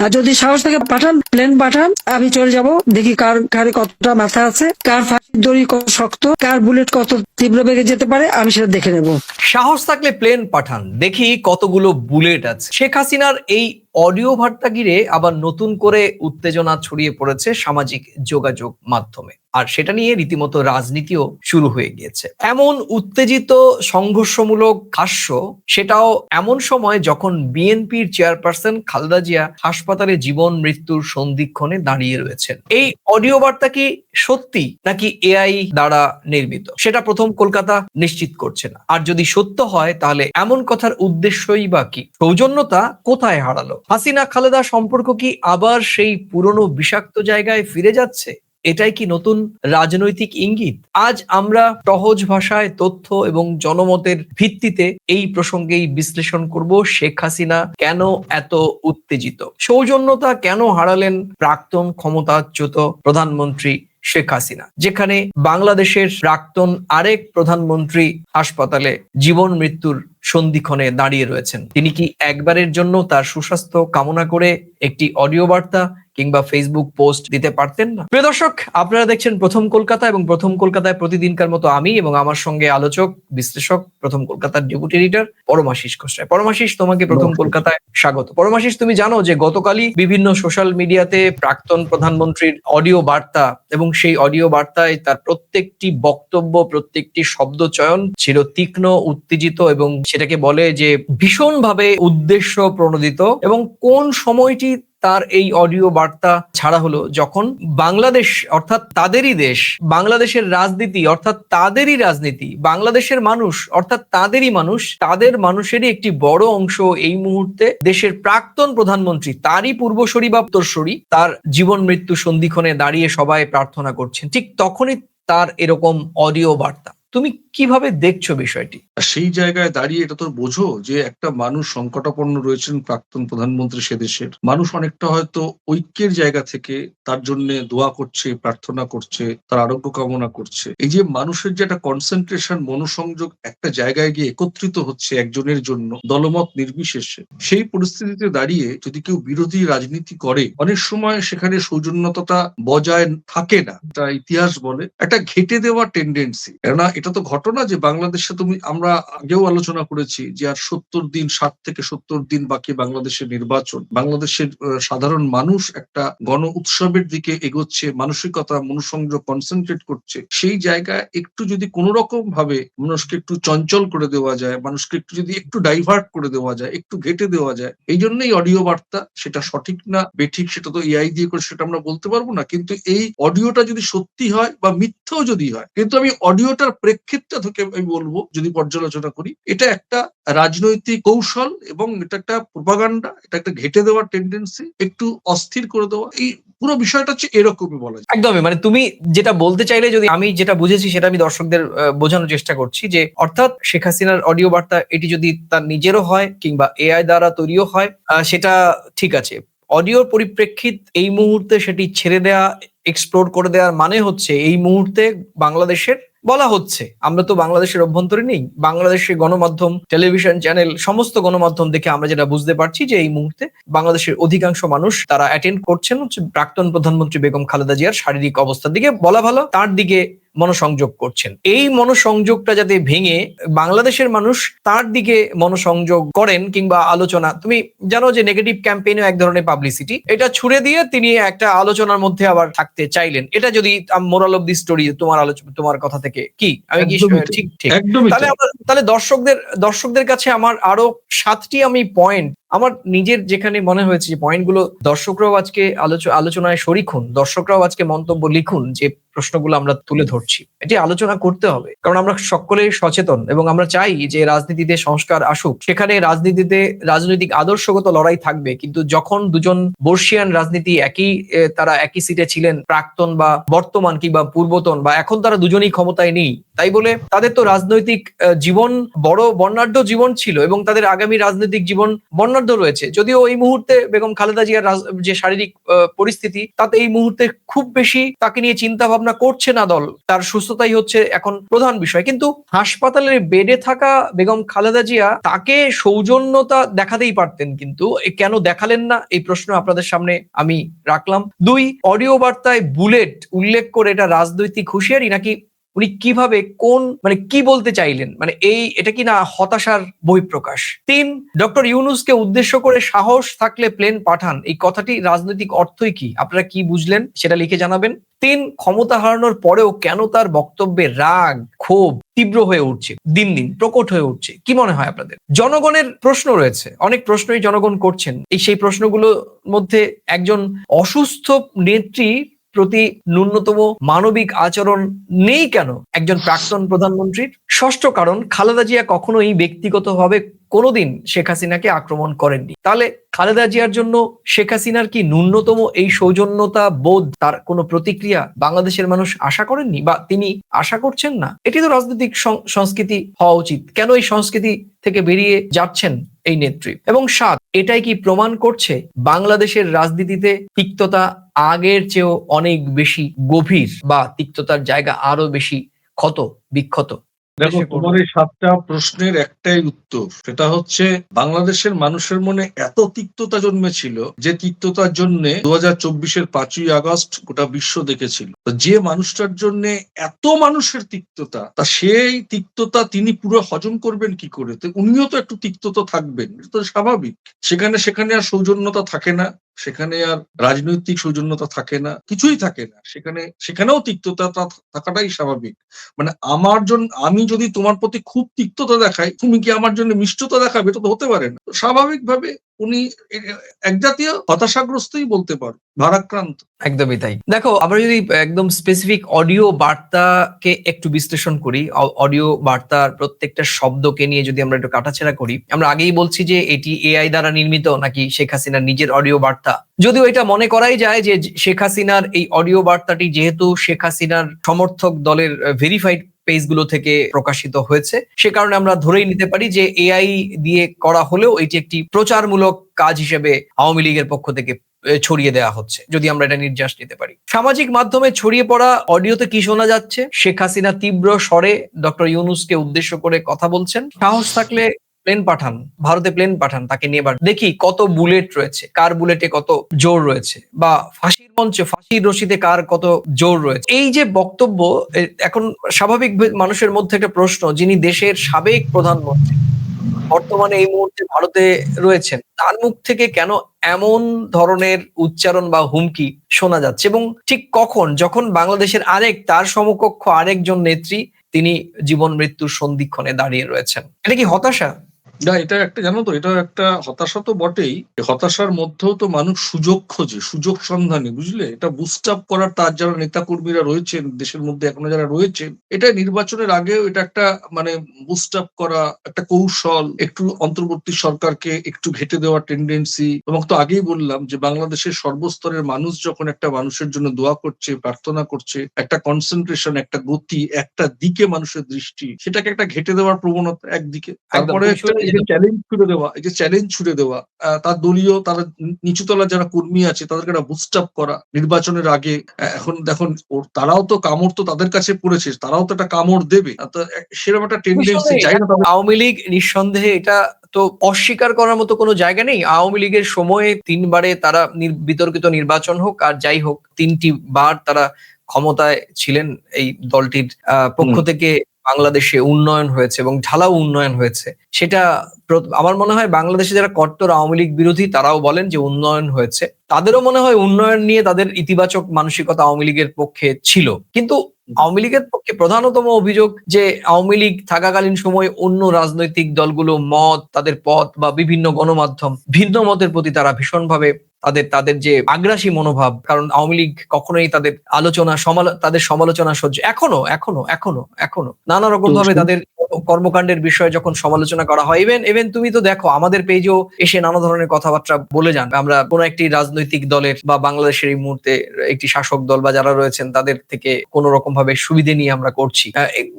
আর যদি সাহস থেকে পাঠান প্লেন পাঠান, আমি চলে যাব। দেখি কার, কারে কতটা মাথা আছে, কার ফাঁসির দড়ি কত শক্ত, কার বুলেট কত তীব্র বেগে যেতে পারে, আমি সেটা দেখে নেব। সাহস থাকলে প্লেন পাঠান। দেখি কতগুলো বুলেট আছে। শেখ হাসিনার এই অডিও ঘিরে আবার নতুন করে উত্তেজনা ছড়িয়ে পড়েছে সামাজিক যোগাযোগ মাধ্যমে। আর সেটা নিয়ে রীতিমতো রাজনীতিও শুরু হয়ে গিয়েছে। এমন উত্তেজিত সংঘর্ষমূলক হাস্য, সেটাও এমন সময় যখন বিএনপির চেয়ারপারসন খালেদা জিয়া হাসপাতালে জীবন মৃত্যুর সন্ধিক্ষণে দাঁড়িয়ে রয়েছেন। এই অডিও বার্তা কি সত্যি নাকি এআই দ্বারা নির্মিত? সেটা প্রথম কলকাতা নিশ্চিত করছে না। আর যদি সত্য হয়, তাহলে এমন কথার উদ্দেশ্যই বা কি? সৌজন্যতা কোথায় হারালো? হাসিনা খালেদা সম্পর্ক কি আবার সেই পুরনো বিষাক্ত জায়গায় ফিরে যাচ্ছে? এটাই কি নতুন রাজনৈতিক ইঙ্গিত? আজ আমরা সহজ ভাষায় তথ্য এবং জনমতের ভিত্তিতে এই প্রসঙ্গেই বিশ্লেষণ করব শেখ হাসিনা কেন এত উত্তেজিত? সৌজন্যতা কেন হারালেন প্রাক্তন ক্ষমতাচ্যুত প্রধানমন্ত্রী শেখ হাসিনা, যেখানে বাংলাদেশের প্রাক্তন আরেক প্রধানমন্ত্রী হাসপাতালে জীবন মৃত্যুর সন্ধিক্ষণে দাঁড়িয়ে রয়েছেন। তিনি কি একবারের জন্য তার সুস্বাস্থ্য কামনা করে একটি অডিও বার্তা কিংবা ফেসবুক পোস্ট দিতে পারতেন না। প্রিয় দর্শক আপনারা দেখছেন প্রথম কলকাতা এবং প্রথম কলকাতায় প্রতিদিনকার মতো আমি এবং আমার সঙ্গে আলোচক বিশ্লেষক প্রথম কলকাতার ডেপুটি এডিটর পরমাশিস খোসরায় পরমাশিস তোমাকে প্রথম কলকাতায় স্বাগত। পরমাশিস তুমি জানো যে গতকালই বিভিন্ন সোশ্যাল মিডিয়াতে প্রাক্তন প্রধানমন্ত্রীর অডিও বার্তা এবং সেই অডিও বার্তায় তার প্রত্যেকটি বক্তব্য প্রত্যেকটি শব্দ চয়ন ছিল তীক্ষ্ণ উত্তেজিত এবং সেটাকে বলে যে ভীষণভাবে উদ্দেশ্য প্রণোদিত এবং কোন সময়টি তার এই অডিও বার্তা ছাড়া হলো যখন বাংলাদেশ, অর্থাৎ তাদেরই দেশ, বাংলাদেশের রাজনীতি, অর্থাৎ তাদেরই রাজনীতি, বাংলাদেশের মানুষ, অর্থাৎ তাদেরই মানুষ, তাদের মানুষেরই একটি বড় অংশ এই মুহূর্তে দেশের প্রাক্তন প্রধানমন্ত্রী, তারই পূর্বসরী বা উত্তরসরী, তার জীবন মৃত্যু সন্ধিক্ষণে দাঁড়িয়ে সবাই প্রার্থনা করছেন। ঠিক তখনই তার এরকম অডিও বার্তা। তুমি কীভাবে দেখছ বিষয়টি? সেই জায়গায় দাঁড়িয়ে এটা তো বোঝো যে একটা মানুষ সংকটাপন্ন রয়েছেন প্রাক্তন প্রধানমন্ত্রী সে দেশের। মানুষ অনেকটা হয়তো ঐক্যের জায়গা থেকে তার জন্য দোয়া করছে, প্রার্থনা করছে, তার আরোগ্য কামনা করছে। এই যে মানুষের যে একটা কনসেন্ট্রেশন মনোসংযোগ একটা জায়গায় গিয়ে একত্রিত হচ্ছে একজনের জন্য, দলমত নির্বিশেষে, সেই পরিস্থিতিতে দাঁড়িয়ে যদি কেউ বিরোধী রাজনীতি করে, অনেক সময় সেখানে সৌজন্যতাটা বজায় থাকে না। এটা ইতিহাস বলে। একটা ঘেটে দেওয়া টেন্ডেন্সি কেননা এটা তো ঘটনা যে বাংলাদেশে তুমি, আমরা আগেও আলোচনা করেছি যে আর সত্তর দিন, ষাট থেকে সত্তর দিন বাকি বাংলাদেশের নির্বাচন। বাংলাদেশের সাধারণ মানুষ একটা গণ উৎসবের দিকে এগোচ্ছে, মানসিকতা, মনোসংযোগ কনসেন্ট্রেট করছে। সেই জায়গায় একটু যদি কোনো রকম ভাবে মানুষকে একটু চঞ্চল করে দেওয়া যায়, মানুষকে একটু যদি একটু ডাইভার্ট করে দেওয়া যায়, একটু ঘেটে দেওয়া যায়, এই জন্যই অডিও বার্তা, সেটা সঠিক না, বেঠিক, সেটা তো এআই দিয়ে করে সেটা আমরা বলতে পারব না, কিন্তু এই অডিওটা যদি সত্যি হয় বা মিথ্যাও যদি হয়, কিন্তু আমি অডিওটার প্রেক্ষিতটা থেকে আমি বলব, যদি পর্যালোচনা করি, এটা একটা রাজনৈতিক কৌশল এবং এটা একটা প্রপাগান্ডা এটা একটা ঘেটে দেওয়ার টেন্ডেন্সি একটু অস্থির করে দেওয়া, এই পুরো বিষয়টা হচ্ছে এরকমই বলা যায়। একদমই মানে তুমি যেটা বলতে চাইলে, যদি আমি যেটা বুঝেছি, সেটা আমি দর্শকদের বোঝানোর চেষ্টা করছি যে, অর্থাৎ শেখ হাসিনার অডিও বার্তা, এটি যদি তার নিজেরও হয় কিংবা এআই দ্বারা তৈরিও হয় সেটা ঠিক আছে। অডিওর পরিপ্রেক্ষিত এই মুহূর্তে সেটি ছেড়ে দেয়া এক্সপ্লোর করে দেওয়ার মানে হচ্ছে এই মুহূর্তে বাংলাদেশের বলা হচ্ছে। আমরা তো বাংলাদেশের অভ্যন্তরে নেই। বাংলাদেশের গণমাধ্যম টেলিভিশন চ্যানেল সমস্ত গণমাধ্যম দেখে আমরা যেটা বুঝতে পারছি যে এই মুহূর্তে বাংলাদেশের অধিকাংশ মানুষ তারা অ্যাটেন্ড করছেন হচ্ছে প্রাক্তন প্রধানমন্ত্রী বেগম খালেদা জিয়ার শারীরিক অবস্থার দিকে। বলা ভালো, তার দিকে মনোসংযোগ করছেন। এই মনোসংযোগটা যাতে ভেঙে বাংলাদেশের মানুষ তার দিকে মনোসংযোগ করেন কিংবা আলোচনা তুমি জানো যে নেগেটিভ ক্যাম্পেইনও এক ধরনের পাবলিসিটি এটা ছুড়ে দিয়ে তিনি একটা আলোচনার মধ্যে আবার থাকতে চাইলেন। এটা যদি মোরাল অফ দি স্টোরি তোমার আলোচনা তোমার কথা থেকে কি? আমি কি ঠিক ঠিক। তাহলে। তাহলে দর্শকদের দর্শকদের কাছে আমার আরও সাতটি আমি পয়েন্ট আমার নিজের যেখানে মনে হয়েছে যে পয়েন্টগুলো দর্শকরাও আজকে আলোচ- আলোচনায় শরিক হন, দর্শকরাও আজকে মন্তব্য লিখুন যে প্রশ্নগুলো আমরা তুলে ধরছি। এটি আলোচনা করতে হবে, কারণ আমরা সকলেই সচেতন এবং আমরা চাই যে রাজনীতিতে সংস্কার আসুক। সেখানে রাজনীতিতে, রাজনৈতিক আদর্শগত লড়াই থাকবে, কিন্তু যখন দুজন বর্ষিয়ান রাজনীতি একই তারা একই সিটে ছিলেন, প্রাক্তন বা বর্তমান কিংবা পূর্বতন, বা এখন তারা দুজনেই ক্ষমতায় নেই, তাই বলে তাদের তো রাজনৈতিক জীবন বড় বর্ণাঢ্য জীবন ছিল এবং তাদের আগামী রাজনৈতিক জীবন বর্ণাঢ্য রক্ষণার্থ রয়েছে। যদিও এই মুহূর্তে বেগম খালেদা জিয়ার যে শারীরিক পরিস্থিতি, তাতে এই মুহূর্তে খুব বেশি তাকে নিয়ে চিন্তা ভাবনা করছে না দল। তার সুস্থতাই হচ্ছে এখন প্রধান বিষয়। কিন্তু হাসপাতালের বেডে থাকা বেগম খালেদা জিয়া তাকে সৌজন্যতা দেখাতেই পারতেন কিন্তু কেন দেখালেন না? এই প্রশ্ন আপনাদের সামনে আমি রাখলাম। দুই, অডিও বার্তায় বুলেট উল্লেখ করে এটা রাজনৈতিক হুঁশিয়ারি নাকি উনি কীভাবে কোন মানে কি বলতে চাইলেন? মানে এই, এটা কি না হতাশার বহিঃপ্রকাশ? তিন, ডক্টর ইউনুসকে উদ্দেশ্য করে সাহস থাকলে প্লেন পাঠান। এই কথাটি রাজনৈতিক অর্থই কি? আপনারা কি বুঝলেন? সেটা লিখে জানাবেন। তিন, ক্ষমতা হারানোর পরেও কেন তার বক্তব্যে রাগ, ক্ষোভ তীব্র হয়ে উঠছে? দিন দিন প্রকট হয়ে উঠছে। কি মনে হয় আপনাদের? জনগণের প্রশ্ন রয়েছে। অনেক প্রশ্নই জনগণ করছেন। এই সেই প্রশ্নগুলোর মধ্যে একজন অসুস্থ নেত্রী প্রতি ন্যূনতম মানবিক আচরণ নেই কেন? একজন প্রাক্তন প্রধানমন্ত্রীর ষষ্ঠ কারণ, খালেদা জিয়া কখনোই ব্যক্তিগতভাবে কোনোদিন শেখ হাসিনাকে আক্রমণ করেননি। তাহলে খালেদা জিয়ার জন্য শেখ হাসিনার কি ন্যূনতম এই সৌজন্যতা বোধ তার কোনো প্রতিক্রিয়া বাংলাদেশের মানুষ আশা করেননি? বা তিনি আশা করছেন না? এটি তো রাজনৈতিক সংস্কৃতি হওয়া উচিত। কেন এই সংস্কৃতি থেকে বেরিয়ে যাচ্ছেন এই নেত্রী। এবং সাত, এটাই কি প্রমাণ করছে বাংলাদেশের রাজনীতিতে তিক্ততা আগের চেয়েও অনেক বেশি গভীর বা তিক্ততার জায়গা আরও বেশি ক্ষত বিক্ষত? দেখো তোমার এই সাতটা প্রশ্নের একটাই উত্তর। সেটা হচ্ছে বাংলাদেশের মানুষের মনে এত তিক্ততা জন্মেছিল যে তিক্ততার জন্য দু হাজার চব্বিশের পাঁচই আগস্ট গোটা বিশ্ব দেখেছিল। তো যে মানুষটার জন্য এত মানুষের তিক্ততা তা সেই তিক্ততা তিনি পুরো হজম করবেন কি করে? উনিও তো একটু তিক্ততা থাকবেন এটা তো স্বাভাবিক। সেখানে সেখানে আর সৌজন্যতা থাকে না। সেখানে আর রাজনৈতিক সৌজন্যতা থাকে না, কিছুই থাকে না। সেখানে, সেখানেও তিক্ততা থাকাটাই স্বাভাবিক। মানে আমার জন্য আমি যদি তোমার প্রতি খুব তিক্ততা দেখাই, তুমি কি আমার জন্য মিষ্টতা দেখাবে? এটা তো হতে পারে না। স্বাভাবিকভাবে উনি এক জাতীয় হতাশাগ্রস্তই বলতে পারো, ভারাক্রান্ত। একদমই তাই। দেখো, আমরা যদি একদম স্পেসিফিক অডিও বার্তাকে একটু বিশ্লেষণ করি অডিও বার্তার প্রত্যেকটা শব্দকে নিয়ে যদি আমরা একটু কাটাছেড়া করি, আমরা আগেই বলছি যে এটি এআই দ্বারা নির্মিত নাকি শেখ হাসিনার নিজের অডিও বার্তা। যদিও এটা মনে করাই যায় যে শেখ হাসিনার এই অডিও বার্তাটি যেহেতু শেখ হাসিনার সমর্থক দলের ভেরিফাইড পেজগুলো থেকে প্রকাশিত হয়েছে। সে কারণে আমরা ধরেই নিতে পারি যে এআই দিয়ে করা হলেও এটি একটি প্রচারমূলক কাজ হিসেবে আওয়ামী লীগের পক্ষ থেকে ছড়িয়ে দেওয়া হচ্ছে, যদি আমরা এটা নির্যাস নিতে পারি। সামাজিক মাধ্যমে ছড়িয়ে পড়া অডিওতে কি শোনা যাচ্ছে? শেখ হাসিনা তীব্র স্বরে ডক্টর ইউনুসকে উদ্দেশ্য করে কথা বলছেন। সাহস থাকলে প্লেন পাঠান, ভারতে প্লেন পাঠান তাকে নিয়ে দেখি কত বুলেট রয়েছে, কার বুলেটে কত জোর রয়েছে, বা ফাঁসির মঞ্চে ফাঁসির রশিদে কার কত জোর রয়েছে। এই যে বক্তব্য এখন স্বাভাবিক মানুষের মধ্যে একটা প্রশ্ন, যিনি দেশের সাবেক প্রধানমন্ত্রী, বর্তমানে এই মুহূর্তে ভারতে রয়েছেন, তার মুখ থেকে কেন এমন ধরনের উচ্চারণ বা হুমকি শোনা যাচ্ছে? এবং ঠিক কখন, যখন বাংলাদেশের আরেক, তার সমকক্ষ আরেকজন নেত্রী, তিনি জীবন মৃত্যুর সন্ধিক্ষণে দাঁড়িয়ে রয়েছেন? এটা কি হতাশা? না এটা একটা জানো তো এটা একটা হতাশা তো বটেই। হতাশার মধ্যেও তো মানুষ সুযোগ খোঁজে সুযোগ সন্ধানে বুঝলে? এটা বুস্ট আপ করার তার যারা নেতা কর্মীরা রয়েছেন দেশের মধ্যে এখনও যারা রয়েছেন এটা নির্বাচনের আগেও এটা একটা মানে বুস্ট আপ করা একটা কৌশল একটু অন্তর্বর্তী সরকারকে একটু ঘেটে দেওয়ার টেন্ডেন্সি এবং তো আগেই বললাম যে বাংলাদেশের সর্বস্তরের মানুষ যখন একটা মানুষের জন্য দোয়া করছে প্রার্থনা করছে একটা কনসেন্ট্রেশন একটা গতি একটা দিকে মানুষের দৃষ্টি সেটাকে একটা ঘেটে দেওয়ার প্রবণতা একদিকে। তারপরে এই যে চ্যালেঞ্জ ছুড়ে দেওয়া এই যে চ্যালেঞ্জ ছুড়ে দেওয়া। তার দলীয় তারা নি- নিচুতলা যারা কর্মী আছে তাদেরকে একটা বুস্ট আপ করা। নির্বাচনের আগে এখন দেখুন তারাও তো কামড় তো তাদের কাছে পড়েছে তারাও তো একটা কামড় দেবে। সেরকম একটা টেন্ডেন্সি যাই না আওয়ামী লীগ নিঃসন্দেহে এটা তো অস্বীকার করার মতো কোনো জায়গা নেই। আওয়ামী লীগের সময়ে তিনবারে তারা বিতর্কিত নির্বাচন হোক আর যাই হোক তিনটি বার তারা ক্ষমতায় ছিলেন এই দলটির পক্ষ থেকে বাংলাদেশে উন্নয়ন হয়েছে এবং ঢালাও উন্নয়ন হয়েছে, সেটা আমার মনে হয় বাংলাদেশে যারা কট্টর আওয়ামী লীগ বিরোধী তারাও বলেন যে উন্নয়ন হয়েছে। তাদেরও মনে হয় উন্নয়ন নিয়ে তাদের ইতিবাচক মানসিকতা আওয়ামী লীগের পক্ষে ছিল। কিন্তু আওয়ামী লীগের পক্ষে প্রধানতম অভিযোগ যে আওয়ামী লীগ থাকাকালীন সময়ে অন্য রাজনৈতিক দলগুলো মত, তাদের পথ বা বিভিন্ন গণমাধ্যম ভিন্ন মতের প্রতি তারা ভীষণভাবে তাদের তাদের যে আগ্রাসী মনোভাব কারণ আওয়ামী লীগ কখনোই তাদের আলোচনা সমালো তাদের সমালোচনা সহ্য এখনও এখনও এখনও এখনও নানা রকম ভাবে তাদের কর্মকাণ্ডের বিষয়ে যখন সমালোচনা করা হয় ইভেন ইভেন তুমি তো দেখো, আমাদের পেজেও এসে নানা ধরনের কথাবার্তা বলে যান। আমরা কোনো একটি রাজনৈতিক দলের বা বাংলাদেশের এই মুহূর্তে একটি শাসক দল বা যারা রয়েছেন, তাদের থেকে কোন রকম ভাবে সুবিধে নিয়ে আমরা করছি।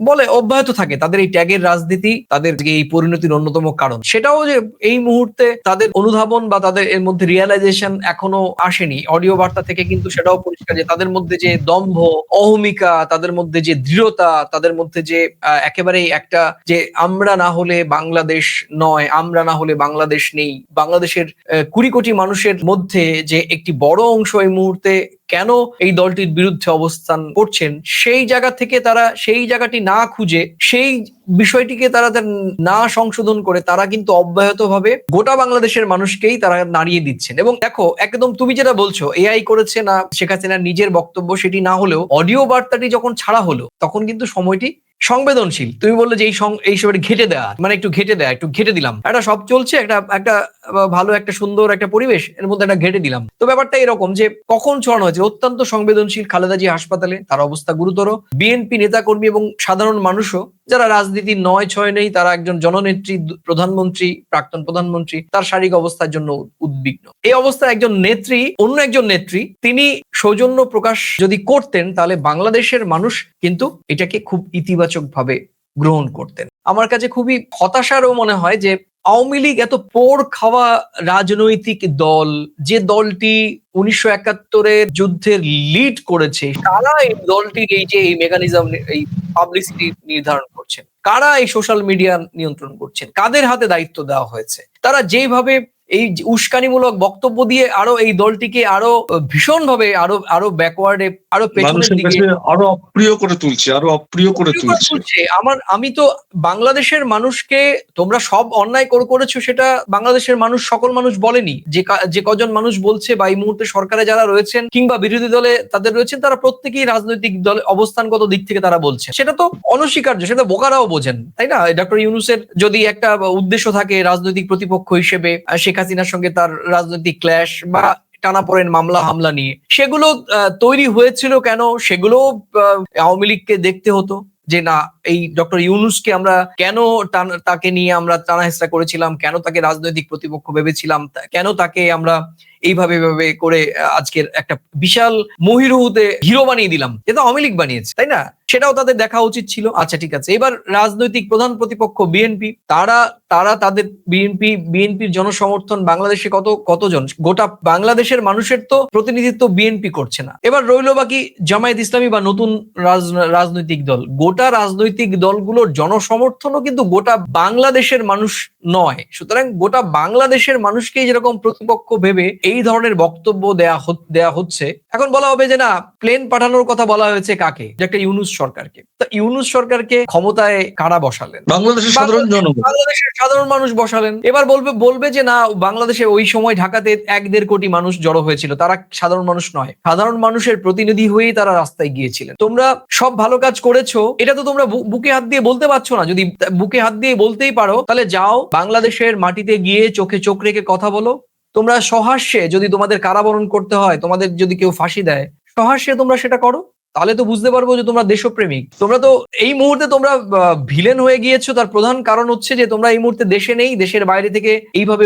বলে অব্যাহত থাকে, তাদের এই ট্যাগের রাজনীতি তাদের এই পরিণতির অন্যতম কারণ। সেটাও যে এই মুহূর্তে তাদের অনুধাবন বা তাদের এর মধ্যে রিয়েলাইজেশন এখনও আসেনি। অডিও বার্তা থেকে কিন্তু সেটাও পরিষ্কার যে তাদের মধ্যে যে দম্ভ, অহমিকা, তাদের মধ্যে যে দৃঢ়তা, তাদের মধ্যে যে একেবারেই একটা যে আমরা না হলে বাংলাদেশ নয়, আমরা না হলে বাংলাদেশ নেই। বাংলাদেশের কুড়ি কোটি মানুষের মধ্যে যে একটি বড় অংশ এই মুহূর্তে কেন এই দলটির বিরুদ্ধে অবস্থান করছেন, সেই জায়গা থেকে তারা সেই জায়গাটি না খুঁজে, সেই বিষয়টিকে তারা না সংশোধন করে তারা কিন্তু অব্যাহতভাবে গোটা বাংলাদেশের মানুষকেই তারা নাড়িয়ে দিচ্ছেন। এবং দেখো, একদম তুমি যেটা বলছো, এআই করেছে না, শেখ হাসিনার নিজের বক্তব্য সেটি না হলেও অডিও বার্তাটি যখন ছাড়া হলো, তখন কিন্তু সময়টি সংবেদনশীল। তুমি বললে যে এই এই সময়টা ঘেটে দেওয়া মানে একটু ঘেটে দেয়া, একটু ঘেটে দিলাম। একটা সব চলছে, একটা একটা ভালো, একটা সুন্দর, একটা পরিবেশ, এর মধ্যে একটা ঘেটে দিলাম। তো ব্যাপারটা এরকম যে কখন ছড়ানো হয়েছে? অত্যন্ত সংবেদনশীল খালেদা জি হাসপাতালে, তার অবস্থা গুরুতর। বিএনপি নেতাকর্মী এবং সাধারণ মানুষও যারা রাজনীতি নয় ছয় নেই, তারা একজন জননেত্রী, প্রধানমন্ত্রী, প্রাক্তন প্রধানমন্ত্রী, তার শারীরিক অবস্থার জন্য উদ্বিগ্ন। এই অবস্থায় একজন নেত্রী, অন্য একজন নেত্রী, তিনি সৌজন্য প্রকাশ যদি করতেন, তাহলে বাংলাদেশের মানুষ কিন্তু এটাকে খুব ইতিবাচক ভাবে গ্রহণ করতেন। আমার কাছে খুবই হতাশারও মনে হয় যে আওয়ামী লীগ এত পোড় খাওয়া রাজনৈতিক দল, যে দলটি উনিশশো একাত্তরের যুদ্ধের লিড করেছে তারা এই দলটির এই যে এই মেকানিজম এই পাবলিসিটি নির্ধারণ করছেন কারা এই সোশ্যাল মিডিয়া নিয়ন্ত্রণ করছেন? কাদের হাতে দায়িত্ব দেওয়া হয়েছে? তারা যেভাবে এই উস্কানিমূলক বক্তব্য দিয়ে আরও এই দলটিকে আরও ভীষণ ভাবে আরও আরও ব্যাকওয়ার্ডে আরও পেছনের দিকে আরও অপ্রিয় করে তুলছে আরও অপ্রিয় করে তুলছে। আমার আমি তো বাংলাদেশের মানুষকে তোমরা সব অন্যায় করে করেছ সেটা বাংলাদেশের মানুষ সকল মানুষ বলেনি। যে যে কজন মানুষ বলছে বা এই মুহূর্তে সরকারে যারা রয়েছেন কিংবা বিরোধী দলে তাদের রয়েছেন তারা প্রত্যেকেই রাজনৈতিক দলে অবস্থানগত দিক থেকে তারা বলছে। সেটা তো অনস্বীকার্য সেটা বোকারাও বোঝেন তাই না? ডক্টর ইউনুসের যদি একটা উদ্দেশ্য থাকে রাজনৈতিক প্রতিপক্ষ হিসেবে শেখ হাসিনার সঙ্গে তার রাজনৈতিক ক্ল্যাশ বা টানাপড়েন মামলা, হামলা নিয়ে। সেগুলো তৈরি হয়েছিল কেন? সেগুলো আওয়ামী লীগকে দেখতে হতো যে, না, এই ডক্টর ইউনুসকে আমরা কেন তাকে নিয়ে আমরা টানা হেসরা করেছিলাম? কেন তাকে রাজনৈতিক প্রতিপক্ষ ভেবেছিলাম? কেন তাকে আমরা এইভাবে এইভাবে করে আজকের একটা বিশাল মহিরুহুতে হিরো বানিয়ে দিলাম। এটা আওয়ামী লীগ বানিয়েছে, তাই না? সেটাও তাদের দেখা উচিত ছিল। আচ্ছা ঠিক আছে। এবার রাজনৈতিক প্রধান প্রতিপক্ষ বিএনপি, তারা তারা তাদের বিএনপি, বিএনপির জনসমর্থন বাংলাদেশে কত, কতজন? গোটা বাংলাদেশের মানুষের তো প্রতিনিধিত্ব বিএনপি করছে না। এবার রইল বাকি জামায়াত ইসলামী বা নতুন রাজ- রাজনৈতিক দল। গোটা রাজনৈতিক দলগুলোর জনসমর্থনও কিন্তু গোটা বাংলাদেশের মানুষ নয়। সুতরাং গোটা বাংলাদেশের মানুষকেই যেরকম প্রতিপক্ষ ভেবে এই ধরনের বক্তব্য দেয়া দেয়া হচ্ছে। এখন বলা হবে যে না প্লেন পাঠানোর কথা বলা হয়েছে কাকে? যে একটা ইউনুস সরকারকে। তা ইউনুস সরকারকে ক্ষমতায় কারা বসালেন? বাংলাদেশের সাধারণ জনগণ। বাংলাদেশের সাধারণ মানুষ বসালেন। এবার বলবে বলবে যে না বাংলাদেশে ওই সময় ঢাকাতে এক দেড় কোটি মানুষ জড়ো হয়েছিল। তারা সাধারণ মানুষ নয় সাধারণ মানুষের প্রতিনিধি হয়েই তারা রাস্তায় গিয়েছিলেন। তোমরা সব ভালো কাজ করেছ এটা তো তোমরা বুকে হাত দিয়ে বলতে পারছ না। যদি বুকে হাত দিয়ে বলতেই পারো তাহলে যাও বাংলাদেশের মাটিতে গিয়ে চোখে চোখ রেখে কথা বলো। তোমরা সহাস্যে যদি তোমাদের কারাবরণ করতে হয় তোমাদের যদি কেউ ফাঁসি দেয় সহাস্যে তোমরা সেটা করো? তাহলে তো বুঝতে পারব যে তোমরা দেশপ্রেমিক। তোমরা তো এই মুহূর্তে তোমরা ভিলেন হয়ে গিয়েছো। তার প্রধান কারণ হচ্ছে যে তোমরা এই মুহূর্তে দেশে নেই দেশের বাইরে থেকে এইভাবে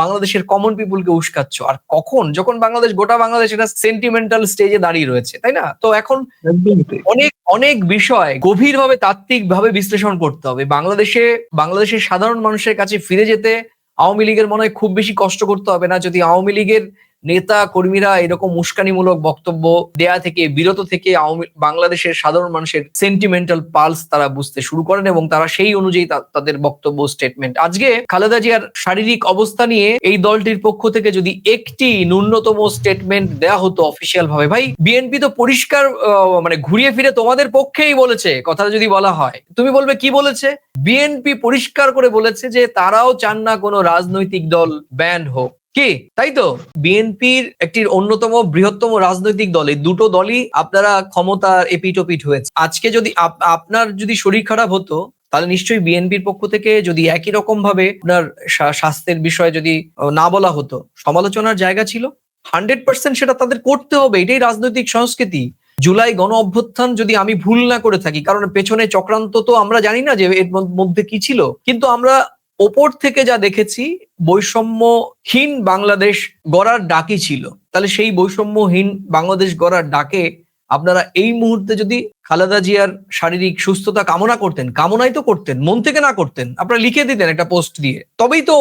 বাংলাদেশের কমন পিপুলকে উস্কাচ্ছ। আর কখন? যখন বাংলাদেশ গোটা বাংলাদেশ এটা সেন্টিমেন্টাল স্টেজে দাঁড়িয়ে রয়েছে তাই না? তো এখন অনেক অনেক বিষয় গভীরভাবে তাত্ত্বিক ভাবে বিশ্লেষণ করতে হবে। বাংলাদেশে বাংলাদেশের সাধারণ মানুষের কাছে ফিরে যেতে আওয়ামী লীগের মনে হয় খুব বেশি কষ্ট করতে হবে না। যদি আওয়ামী লীগের নেতা কর্মীরা এরকম উস্কানিমূলক বক্তব্য দেয়া থেকে, বিরত থেকে আওয়ামী, বাংলাদেশের সাধারণ মানুষের সেন্টিমেন্টাল পালস তারা বুঝতে শুরু করেন এবং তারা সেই অনুযায়ী তাদের বক্তব্য স্টেটমেন্ট আজকে খালেদা জিয়ার শারীরিক অবস্থা নিয়ে এই দলটির পক্ষ থেকে যদি একটি ন্যূনতম স্টেটমেন্ট দেয়া হতো অফিসিয়াল ভাবে, ভাই বিএনপি তো পরিষ্কার মানে ঘুরিয়ে ফিরে তোমাদের পক্ষেই বলেছে, কথাটা যদি বলা হয়। তুমি বলবে কি বলেছে? বিএনপি পরিষ্কার করে বলেছে যে তারাও চান না কোনো রাজনৈতিক দল ব্যান্ড হোক। কি? তাই তো? বিএনপির একটি অন্যতম বৃহত্তম রাজনৈতিক দলে। দুটো দলই আপনারা ক্ষমতার এপিটোপিট হয়েছে। আজকে যদি আপ- আপনার যদি শরীর খারাপ হতো, তাহলে নিশ্চয়ই বিএনপির পক্ষ থেকে যদি একই রকম ভাবে আপনার স্বা- স্বাস্থ্যের বিষয়ে যদি না বলা হতো, সমালোচনার জায়গা ছিল? হান্ড্রেড পার্সেন্ট সেটা তাদের করতে হবে। এটাই রাজনৈতিক সংস্কৃতি। জুলাই গণ অভ্যুত্থান যদি আমি ভুল না করে থাকি, কারণ পেছনে চক্রান্ত তো আমরা জানি না যে এর মধ্যে কি ছিল। কিন্তু আমরা ওপর থেকে যা দেখেছি, বৈষম্যহীন বাংলাদেশ গড়ার ডাকি ছিল। তাহলে সেই বৈষম্যহীন বাংলাদেশ গড়ার ডাকে আপনারা এই মুহূর্তে যদি খালেদা জিয়ার শারীরিক সুস্থতা কামনা করতেন, কামনাই তো করতেন, মন থেকে না করতেন, আপনারা লিখে দিতেন একটা পোস্ট দিয়ে। তবেই তো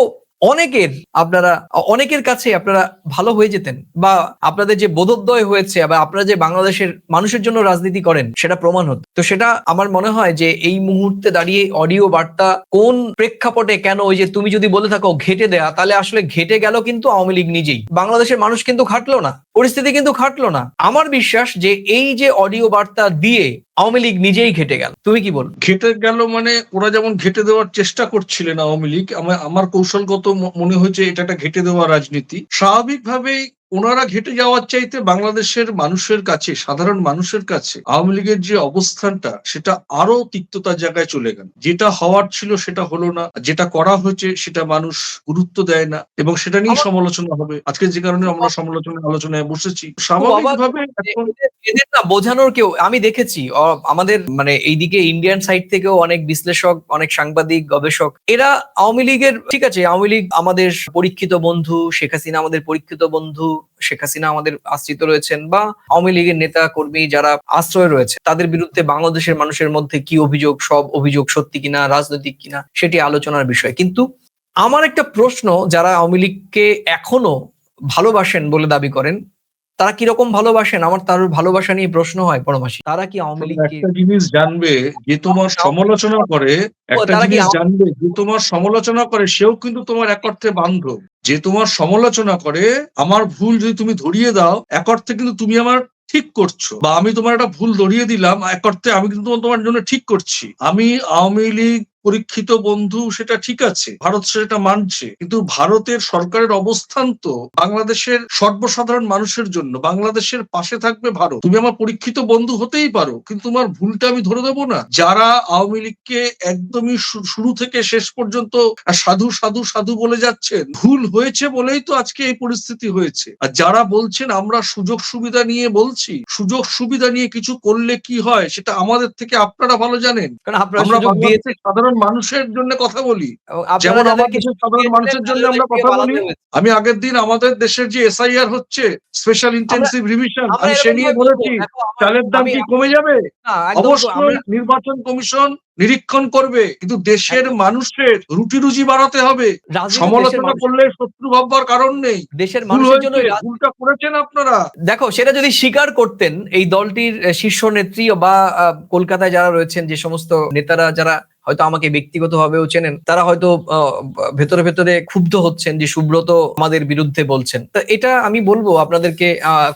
অনেকের, আপনারা, অনেকের কাছে আপনারা ভালো হয়ে যেতেন বা আপনাদের যে বোধোদয় হয়েছে বা আপনারা যে বাংলাদেশের মানুষের জন্য রাজনীতি করেন, সেটা প্রমাণ হতো। তো সেটা আমার মনে হয় যে এই মুহূর্তে দাঁড়িয়ে অডিও বার্তা কোন প্রেক্ষাপটে কেন ওই যে তুমি যদি বলে থাকো ঘেটে দেয়া, তাহলে আসলে ঘেটে গেল কিন্তু আওয়ামী লীগ নিজেই। বাংলাদেশের মানুষ কিন্তু খাটলো না, পরিস্থিতি কিন্তু খাটলো না। আমার বিশ্বাস যে এই যে অডিও বার্তা দিয়ে আওয়ামী লীগ নিজেই ঘেটে গেল। তুমি কি বল ঘেটে গেল মানে ওরা যেমন ঘেটে দেওয়ার চেষ্টা করছিলেন আওয়ামী লীগ আমার কৌশলগত মনে হয়েছে এটা একটা ঘেটে দেওয়া রাজনীতি। স্বাভাবিকভাবেই ওনারা ঘেটে যাওয়ার চাইতে বাংলাদেশের মানুষের কাছে সাধারণ মানুষের কাছে আওয়ামী লীগের যে অবস্থানটা সেটা আরও তিক্ততার জায়গায় চলে গেল। যেটা হওয়ার ছিল সেটা হলো না যেটা করা হয়েছে সেটা মানুষ গুরুত্ব দেয় না এবং সেটা নিয়ে সমালোচনা হবে। আজকে যে কারণে আমরা সমালোচনা আলোচনায় বসেছি স্বাভাবিকভাবে এদের- না বোঝানোর কেউ আমি দেখেছি আমাদের মানে এইদিকে ইন্ডিয়ান সাইড থেকেও অনেক বিশ্লেষক অনেক সাংবাদিক গবেষক এরা আওয়ামী লীগের ঠিক আছে আওয়ামী লীগ আমাদের পরীক্ষিত বন্ধু শেখ হাসিনা আমাদের পরীক্ষিত বন্ধু শেখ হাসিনা আমাদের আশ্রিত রয়েছেন বা আওয়ামী লীগের নেতা কর্মী যারা আশ্রয় রয়েছে, তাদের বিরুদ্ধে বাংলাদেশের মানুষের মধ্যে কি অভিযোগ, সব অভিযোগ সত্যি কিনা, রাজনৈতিক কিনা, সেটি আলোচনার বিষয়। কিন্তু আমার একটা প্রশ্ন, যারা আওয়ামী লীগকে এখনও ভালোবাসেন বলে দাবি করেন তারা কীরকম ভালোবাসেন? আমার তার ভালোবাসা নিয়ে প্রশ্ন হয় পরমাসি। তারা কি আওয়ামী লীগকে একটা জিনিস জানবে যে তোমার সমালোচনা করে একটা জিনিস জানবে যে তোমার সমালোচনা করে সেও কিন্তু তোমার এক অর্থে বান্ধব। যে তোমার সমালোচনা করে আমার ভুল যদি তুমি ধরিয়ে দাও এক অর্থে কিন্তু তুমি আমার ঠিক করছ। বা আমি তোমার একটা ভুল ধরিয়ে দিলাম এক অর্থে আমি কিন্তু তোমার- তোমার জন্য ঠিক করছি। আমি আওয়ামী লীগ পরীক্ষিত বন্ধু সেটা ঠিক আছে ভারত সেটা মানছে কিন্তু ভারতের সরকারের অবস্থান তো বাংলাদেশের সর্বসাধারণ মানুষের জন্য বাংলাদেশের পাশে থাকবে ভারত। তুমি আমার পরীক্ষিত বন্ধু হতেই পারো কিন্তু তোমার ভুলটা আমি ধরে দেবো না। যারা আওয়ামী লীগকে একদমই শুরু থেকে শেষ পর্যন্ত সাধু সাধু সাধু বলে যাচ্ছেন ভুল হয়েছে বলেই তো আজকে এই পরিস্থিতি হয়েছে। আর যারা বলছেন আমরা সুযোগ সুবিধা নিয়ে বলছি সুযোগ সুবিধা নিয়ে কিছু করলে কি হয় সেটা আমাদের থেকে আপনারা ভালো জানেন। কারণ আপনারা আমরা বাংলাদেশের সাধারণ মানুষের জন্য কথা বলি। যেমন আমাদের সাধারণ মানুষের জন্য আমরা কথা বলি। আমি আগের দিন আমাদের দেশের যে এসআইআর হচ্ছে স্পেশাল ইন্টেন্সিভ রিভিশন আমি সে নিয়ে বলেছি চালের দাম কি কমে যাবে? অবশ্যই নির্বাচন কমিশন নিরীক্ষণ করবে কিন্তু দেশের মানুষের রুটি রুজি বাড়াতে হবে। সমালোচনা করলে শত্রু ভাববার কারণ নেই। দেশের মানুষের জন্য ভুলটা করেছেন আপনারা। দেখো সেটা যদি স্বীকার করতেন এই দলটির শীর্ষ নেত্রী বা কলকাতায় যারা রয়েছেন যে সমস্ত নেতারা যারা হয়তো আমাকে ব্যক্তিগত ভাবেও চেনেন। তারা হয়তো ভেতরে ভেতরে ক্ষুব্ধ হচ্ছেন যে সুব্রত আমাদের বিরুদ্ধে বলছেন। তো এটা আমি বলব আপনাদেরকে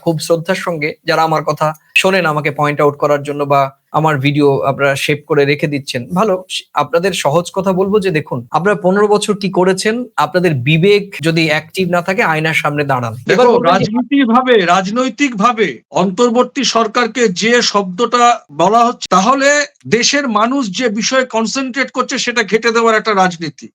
খুব শ্রদ্ধার সঙ্গে যারা আমার কথা শোনেন আমাকে পয়েন্ট আউট করার জন্য বা আমার ভিডিও আপনারা শেপ করে রেখে দিচ্ছেন। ভালো আপনাদের সহজ কথা বলব যে দেখুন আপনারা পনেরো বছর কি করেছেন? আপনাদের বিবেক যদি অ্যাক্টিভ না থাকে আয়নার সামনে দাঁড়ান। এবার দেখো বলবেন যে- রাজনীতি ভাবে রাজনৈতিক ভাবে অন্তর্বর্তী সরকারকে যে শব্দটা বলা হচ্ছে তাহলে দেশের মানুষ যে বিষয়ে কনসেন্ট্রেট করছে সেটা ঘেটে দেওয়ার একটা রাজনীতি।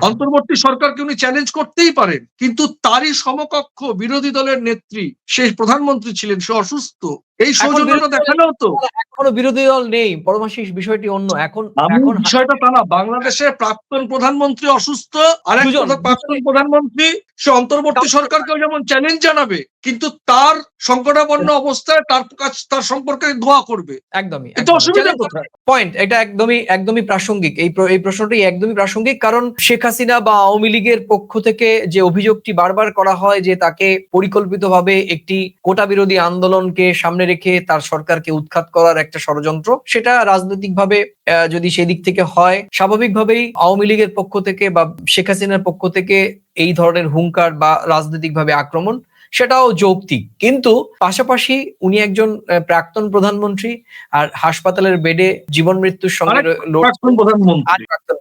অন্তর্বর্তী সরকারকে উনি চ্যালেঞ্জ করতেই পারেন কিন্তু তারই সমকক্ষ বিরোধী দলের নেত্রী সে প্রধানমন্ত্রী ছিলেন সে অসুস্থ। এই সৌজন্যটা তো। এখনও বিরোধী দল নেই পরমাশিস বিষয়টি অন্য। এখন এখন বিষয়টা তা না বাংলাদেশের প্রাক্তন প্রধানমন্ত্রী অসুস্থ আর প্রাক্তন প্রধানমন্ত্রী সে অন্তর্বর্তী সরকারকেও যেমন চ্যালেঞ্জ জানাবে কিন্তু তার সংকটাপন্ন অবস্থায় তার কাছ তার সম্পর্কে দোয়া করবে। একদমই এতে অসুবিধা কোথায়? পয়েন্ট এটা একদমই একদমই প্রাসঙ্গিক। এই এই প্রশ্নটি একদমই প্রাসঙ্গিক কারণ শেখ হাসিনা বা আওয়ামী লীগের পক্ষ থেকে যে অভিযোগটি বারবার করা হয় যে তাকে পরিকল্পিতভাবে একটি কোটা বিরোধী আন্দোলনকে সামনে রেখে তার সরকারকে উৎখাত করার একটা ষড়যন্ত্র সেটা রাজনৈতিকভাবে যদি সেদিক থেকে হয় স্বাভাবিকভাবেই আওয়ামী লীগের পক্ষ থেকে বা শেখ হাসিনার পক্ষ থেকে এই ধরনের হুঙ্কার বা রাজনৈতিকভাবে আক্রমণ সেটাও যৌক্তিক। কিন্তু পাশাপাশি উনি একজন প্রাক্তন প্রধানমন্ত্রী আর হাসপাতালের বেডে জীবন মৃত্যুর সঙ্গে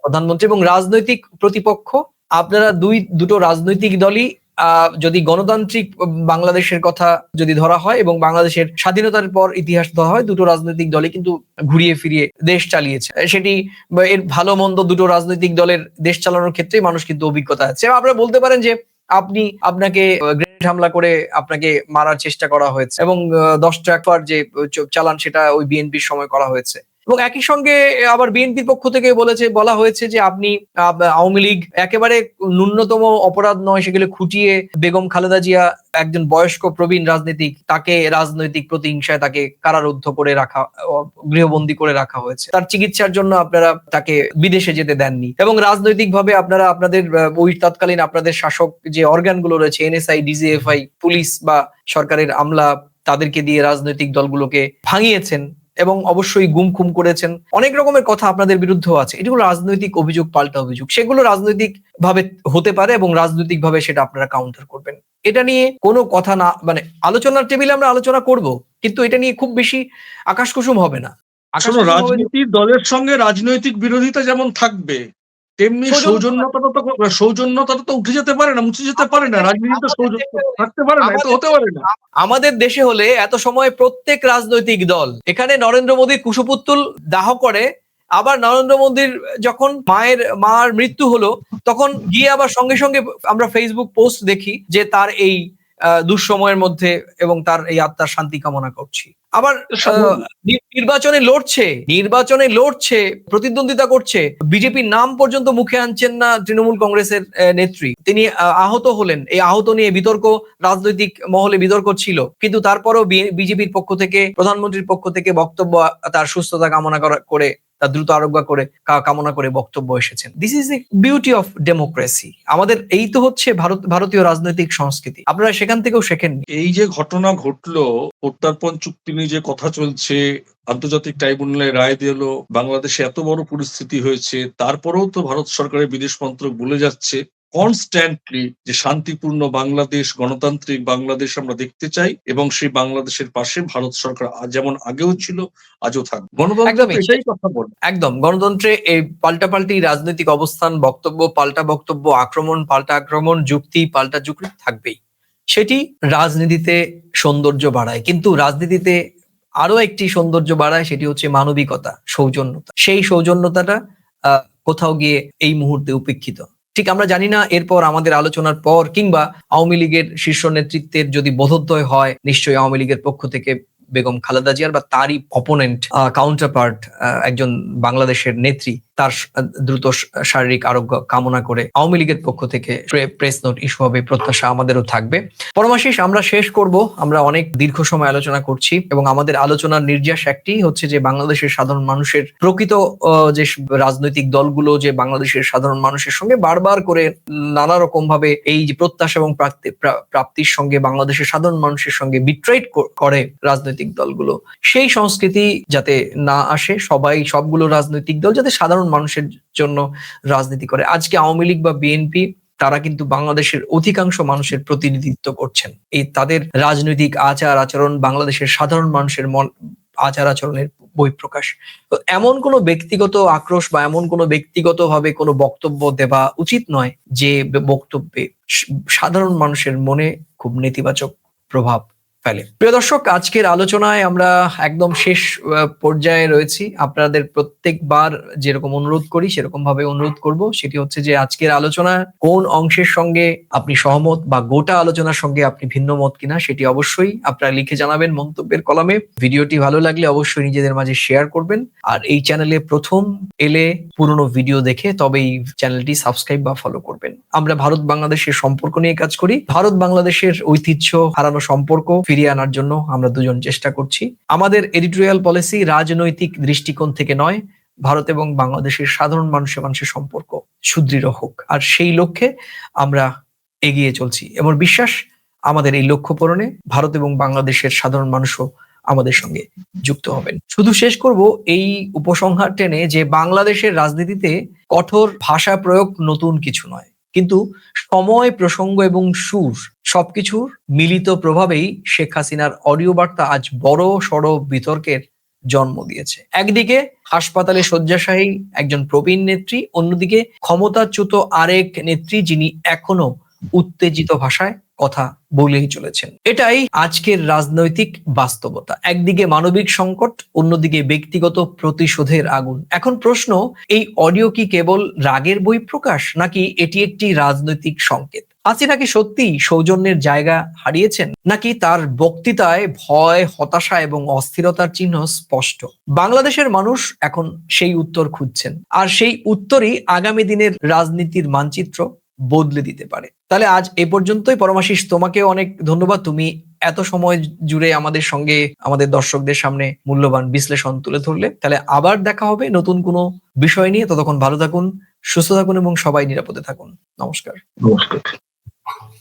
প্রধানমন্ত্রী এবং রাজনৈতিক প্রতিপক্ষ আপনারা দুই দুটো রাজনৈতিক দলই যদি গণতান্ত্রিক বাংলাদেশের কথা যদি ধরা হয় এবং বাংলাদেশের স্বাধীনতার পর ইতিহাস ধরা হয়, দুটো রাজনৈতিক দলই কিন্তু ঘুরিয়ে ফিরিয়ে দেশ চালিয়েছে। সেটি এর ভালো মন্দ দুটো রাজনৈতিক দলের দেশ চালানোর ক্ষেত্রে মানুষ কিন্তু অভিজ্ঞতা আছে। আপনারা বলতে পারেন যে আপনি, আপনাকে গ্রেট হামলা করে আপনাকে মারার চেষ্টা করা হয়েছে এবং দশ টাকার যে চালান সেটা ওই বিএনপির সময় করা হয়েছে। এবং একই সঙ্গে আবার বিএনপির পক্ষ থেকে বলেছে, বলা হয়েছে যে আপনি আওয়ামী লীগ একেবারে ন্যূনতম অপরাধ নয়, সেগুলো খুঁটিয়ে বেগম খালেদা জিয়া একজন বয়স্ক প্রবীণ রাজনীতিক, তাকে রাজনৈতিক প্রতিহিংসায় তাকে কারারুদ্ধ করে রাখা গৃহবন্দী করে রাখা হয়েছে। তার চিকিৎসার জন্য আপনারা তাকে বিদেশে যেতে দেননি। এবং রাজনৈতিকভাবে আপনারা আপনাদের ওই তৎকালীন আপনাদের শাসক যে অর্গানগুলো রয়েছে, এনএসআই, ডিজিএফআই, পুলিশ বা সরকারের আমলা, তাদেরকে দিয়ে রাজনৈতিক দলগুলোকে ভাঙিয়েছেন। এবং অবশ্যই গুম খুম করেছেন। অনেক রকমের কথা আপনাদের বিরুদ্ধেও আছে। এগুলো রাজনৈতিক অভিযোগ পাল্টা অভিযোগ। সেগুলো রাজনৈতিক ভাবে হতে পারে এবং রাজনৈতিক ভাবে সেটা আপনারা কাউন্টার করবেন। এটা নিয়ে কোনো কথা না মানে আলোচনার টেবিলে আমরা আলোচনা করব কিন্তু এটা নিয়ে খুব বেশি আকাশ কুসুম হবে না। রাজনীতির দলের সঙ্গে রাজনৈতিক বিরোধিতা যেমন থাকবে তেমনি সৌজন্যতা- তো সৌজন্যতাটা তো উঠে যেতে পারে না মুছে যেতে পারে না রাজনীতি তো সৌজন্য থাকতে পারে না এটা হতে পারে না। আমাদের দেশে হলে এত সময় প্রত্যেক রাজনৈতিক দল এখানে নরেন্দ্র মোদীর কুশপুত্তুল দাহ করে আবার নরেন্দ্র মোদীর যখন মায়ের মার মৃত্যু হলো তখন গিয়ে আবার সঙ্গে সঙ্গে আমরা ফেসবুক পোস্ট দেখি যে তার এই দুঃসময়ের মধ্যে এবং তার এই আত্মার শান্তি কামনা করছি। আবার নির্বাচনে লড়ছে নির্বাচনে লড়ছে প্রতিদ্বন্দ্বিতা করছে বিজেপির নাম পর্যন্ত মুখে আনছেন না তৃণমূল কংগ্রেসের নেত্রী। তিনি আহত হলেন। এই আহত নিয়ে বিতর্ক রাজনৈতিক মহলে বিতর্ক ছিল। কিন্তু তারপরও বিজেপির পক্ষ থেকে প্রধানমন্ত্রীর পক্ষ থেকে বক্তব্য তার সুস্থতা কামনা করা- করে দ্রুত আরোগ্য করে কামনা করে বক্তব্য এসেছেন। This is a beauty of democracy আমাদের এই তো হচ্ছে ভারত, ভারতীয় রাজনৈতিক সংস্কৃতি। আপনারা সেখান থেকেও শেখেন এই যে ঘটনা ঘটলো, প্রত্যার্পণ চুক্তি নিয়ে যে কথা চলছে, আন্তর্জাতিক ট্রাইব্যুনালে রায় দিল বাংলাদেশে এত বড় পরিস্থিতি হয়েছে, তারপরেও তো ভারত সরকারের বিদেশ মন্ত্রক বলে যাচ্ছে। কনস্ট্যান্টলি যে শান্তিপূর্ণ বাংলাদেশ গণতান্ত্রিক বাংলাদেশ আমরা দেখতে চাই এবং সেই বাংলাদেশের পাশে ভারত সরকার যেমন আগেও ছিল আজও থাকবে। গণতন্ত্র কথা বলে। একদম। গণতন্ত্রে এই পাল্টাপাল্টি রাজনৈতিক অবস্থান বক্তব্য পাল্টা বক্তব্য আক্রমণ পাল্টা আক্রমণ যুক্তি পাল্টা যুক্তি থাকবেই। সেটি রাজনীতিতে সৌন্দর্য বাড়ায়। কিন্তু রাজনীতিতে আরও একটি সৌন্দর্য বাড়ায় সেটি হচ্ছে মানবিকতা সৌজন্যতা। সেই সৌজন্যতাটা আহ, কোথাও গিয়ে এই মুহূর্তে উপেক্ষিত। ঠিক আমরা জানি না, এরপর আমাদের আলোচনার পর কিংবা আওয়ামী লীগের শীর্ষ নেতৃত্বের যদি বোধোদ্বয় হয়, নিশ্চয়ই আওয়ামী লীগের পক্ষ থেকে বেগম খালেদা জিয়ার বা তারই অপোনেন্ট কাউন্টার পার্ট একজন বাংলাদেশের নেত্রী, তার দ্রুত শারীরিক আরোগ্য কামনা করে আওয়ামী লীগের পক্ষ থেকে প্রেস নোট ইস্যু হবে প্রত্যাশা আমাদেরও থাকবে। পরমাশিস, আমরা শেষ করব, আমরা অনেক দীর্ঘ সময় আলোচনা করছি এবং আমাদের আলোচনার নির্যাস একটি হচ্ছে যে বাংলাদেশের সাধারণ মানুষের প্রকৃত যে রাজনৈতিক দলগুলো, যে বাংলাদেশের সাধারণ মানুষের সঙ্গে বারবার করে নানা রকম ভাবে এই যে প্রত্যাশা এবং প্রাপ্তি- প্রাপ্তির সঙ্গে বাংলাদেশের সাধারণ মানুষের সঙ্গে বিট্রাইট করে রাজনৈতিক দলগুলো। সেই সংস্কৃতি যাতে না আসে, সবাই, সবগুলো রাজনৈতিক দল যাতে সাধারণ মানুষের জন্য রাজনীতি করে। আজকে আওয়ামী লীগ বা বিএনপি, তারা কিন্তু বাংলাদেশের অধিকাংশ মানুষের প্রতিনিধিত্ব করছেন। এই তাদের রাজনৈতিক আচার আচরণ, বাংলাদেশের সাধারণ মানুষের মন, আচার আচরণের বহিঃপ্রকাশ তো এমন কোনো ব্যক্তিগত আক্রোশ বা এমন কোনো ব্যক্তিগত ভাবে কোনো বক্তব্য দেওয়া উচিত নয় যে বক্তব্যে সাধারণ মানুষের মনে খুব নেতিবাচক প্রভাব ফেলে। প্রিয় দর্শক, আজকের আলোচনায় আমরা একদম শেষ পর্যায়ে রয়েছি। আপনাদের প্রত্যেকবার যেরকম অনুরোধ করি সেরকম ভাবে অনুরোধ করব। সেটি হচ্ছে যে, আজকের আলোচনা কোন অংশের সঙ্গে আপনি সহমত বা গোটা আলোচনার সঙ্গে আপনি ভিন্ন মত কিনা, সেটি অবশ্যই আপনারা লিখে জানাবেন মন্তব্যের কলামে। ভিডিওটি ভালো লাগলে অবশ্যই নিজেদের মাঝে শেয়ার করবেন। আর এই চ্যানেলে প্রথম এলে পুরনো ভিডিও দেখে তবে এই চ্যানেলটি সাবস্ক্রাইব বা ফলো করবেন। আমরা ভারত বাংলাদেশের সম্পর্ক নিয়ে কাজ করি। ভারত বাংলাদেশের ঐতিহ্য হারানো সম্পর্ক ফিরিয়ে আনার জন্য আমরা দুজন চেষ্টা করছি। আমাদের এডিটোরিয়াল পলিসি রাজনৈতিক দৃষ্টিকোণ থেকে নয়, ভারত এবং বাংলাদেশের সাধারণ মানুষের মানুষের সম্পর্ক সুদৃঢ় হোক। আর সেই লক্ষ্যে আমরা এগিয়ে চলছি। এবং বিশ্বাস আমাদের এই লক্ষ্য পূরণে ভারত এবং বাংলাদেশের সাধারণ মানুষও আমাদের সঙ্গে যুক্ত হবেন। শুধু শেষ করব এই উপসংহার টেনে যে বাংলাদেশের রাজনীতিতে কঠোর ভাষা প্রয়োগ নতুন কিছু নয়। কিন্তু সময়, প্রসঙ্গ এবং সুর সবকিছুর মিলিত প্রভাবেই শেখ হাসিনার অডিও বার্তা আজ বড় সড় বিতর্কের জন্ম দিয়েছে। একদিকে হাসপাতালে শয্যাশায়ী একজন প্রবীণ নেত্রী, অন্যদিকে ক্ষমতাচ্যুত আরেক নেত্রী যিনি এখনও উত্তেজিত ভাষায় কথা বলেই চলেছেন। এটাই আজকের রাজনৈতিক বাস্তবতা। একদিকে মানবিক সংকট, অন্যদিকে ব্যক্তিগত প্রতিশোধের আগুন। এখন প্রশ্ন, এই অডিও কি কেবল রাগের বই প্রকাশ নাকি এটি একটি রাজনৈতিক সংকেত? হাসিনা কি সত্যি সৌজন্যের জায়গা হারিয়েছেন? নাকি তার বক্তৃতায় ভয়, হতাশা এবং অস্থিরতার চিহ্ন স্পষ্ট? বাংলাদেশের মানুষ এখন সেই উত্তর খুঁজছেন। আর সেই উত্তরই আগামী দিনের রাজনীতির মানচিত্র বদলে দিতে পারে। তাহলে আজ এ পর্যন্তই। পরমাশিস তোমাকে অনেক ধন্যবাদ। তুমি এত সময় জুড়ে আমাদের সঙ্গে আমাদের দর্শকদের সামনে মূল্যবান বিশ্লেষণ তুলে ধরলে। তাহলে আবার দেখা হবে নতুন কোনো বিষয় নিয়ে। ততক্ষণ ভালো থাকুন, সুস্থ থাকুন এবং সবাই নিরাপদে থাকুন। নমস্কার। নমস্কার।